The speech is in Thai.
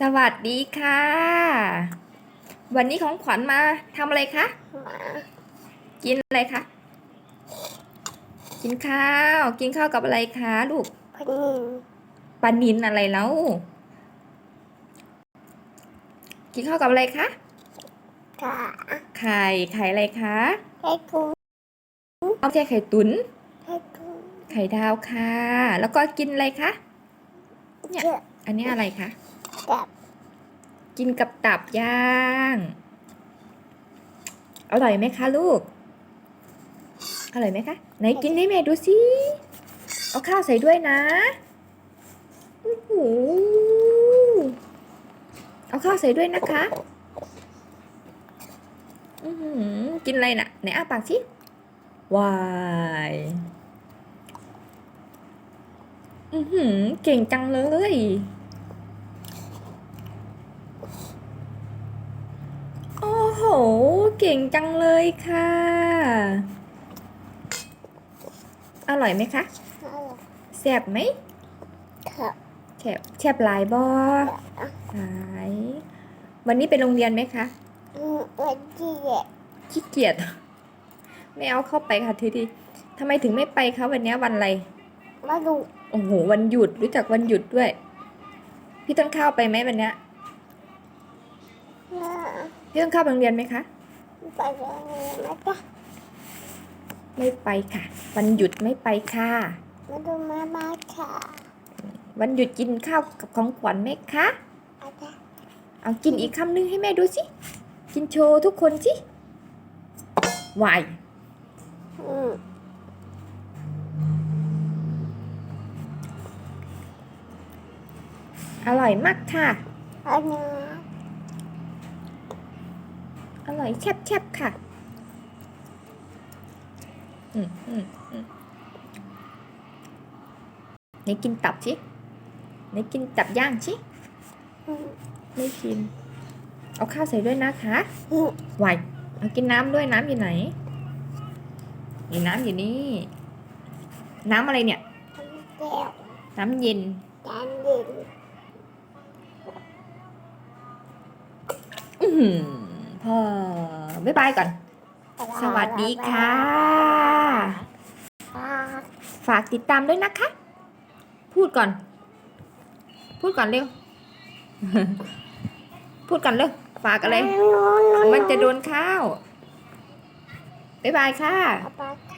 สวัสดีค่ะ วันนี้ของขวัญมาทำอะไรคะหมากินอะไรคะกินข้าว กินข้าวกับอะไรคะลูกพนินปลานินอะไรแล้ว กินข้าวกับอะไรคะกาไข่ไข่อะไรคะให้กูเอาใช่ไข่ตุนให้กูไข่ดาวค่ะ แล้วก็กินอะไรคะเนี่ยเจออันนี้อะไรคะ แบบกินกับตับย่าง อร่อยไหมคะลูก อร่อยไหมคะ ไหนกินให้แม่ดูสิเอาข้าวใส่ด้วยนะโอ้โหเอาข้าวใส่ด้วยนะคะอือหือกินอะไรน่ะ ไหนอ้าปากสิวายอือหือ เก่งจังเลย โอ้โห เก่งจังเลยค่ะ อร่อยไหมคะอะไรแซ่บไหมครับแซ่บแซ่บหลายบอหลายวันนี้ไปโรงเรียนไหมคะอืมวันที่เด็กขี้เกียจไม่เอาเข้าไปค่ะทีดีทำไมถึงไม่ไปคะวันนี้วันอะไรมาดูโอ้โหวันหยุดรู้จักวันหยุดด้วย พี่ต้นข้าวไปไหมวันเนี้ ยนะพี่ต้นข้าวไปโรงเรียนไหมคะ ไปเรียนนะจ๊ะไม่ไปค่ะ วันหยุดไม่ไปค่ะ มาดูมามาค่ะวันหยุดกินข้าวกับของขวัญไหมคะ อาจารย์เอากินอีกคำนึงให้แม่ดูสิ กินโชว์ทุกคนสิวายอืมอร่อยมากค่ะอันนี้ อร่อยแซ่บแซ่บๆค่ะ อืมอืมอืมไหนกินตับสิไหนกินตับย่างสิอืมไม่กิน เอาข้าวใส่ด้วยนะคะอืมวายเอากินน้ำด้วยน้ำอยู่ไหนนี่น้ำอยู่นี่ น้ำอะไรเนี่ยแก้วน้ำเย็นจานเย็น อือหือพ่อ บ๊ายบายก่อน สวัสดีค่ะค่ะ ฝากติดตามด้วยนะคะ พูดก่อน พูดก่อนเร็ว พูดก่อนเร็ว ฝากอะไร มันจะโดนข้าว บ๊ายบายค่ะบ๊ายบาย